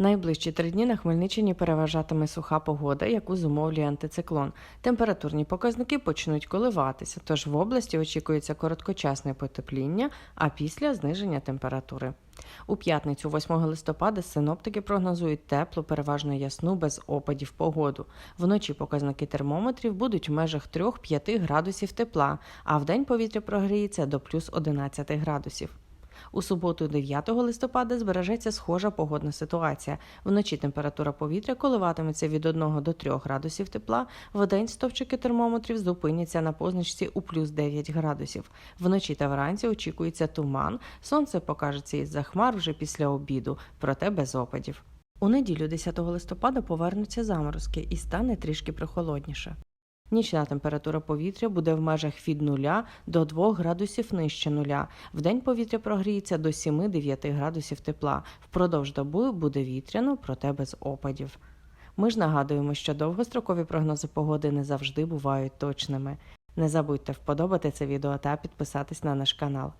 Найближчі три дні на Хмельниччині переважатиме суха погода, яку зумовлює антициклон. Температурні показники почнуть коливатися, тож в області очікується короткочасне потепління, а після зниження температури. У п'ятницю, 8 листопада, синоптики прогнозують теплу, переважно ясну, без опадів погоду. Вночі показники термометрів будуть в межах 3-5 градусів тепла, а вдень повітря прогріється до плюс 11 градусів. У суботу, 9 листопада, збережеться схожа погодна ситуація. Вночі температура повітря коливатиметься від 1 до 3 градусів тепла, вдень стовпчики термометрів зупиняться на позначці у плюс 9 градусів. Вночі та вранці очікується туман, сонце покажеться із-за хмар вже після обіду, проте без опадів. У неділю 10 листопада повернуться заморозки і стане трішки прохолодніше. Нічна температура повітря буде в межах від 0 до 2 градусів нижче нуля. Вдень повітря прогріється до 7-9 градусів тепла. Впродовж доби буде вітряно, проте без опадів. Ми ж нагадуємо, що довгострокові прогнози погоди не завжди бувають точними. Не забудьте вподобати це відео та підписатись на наш канал.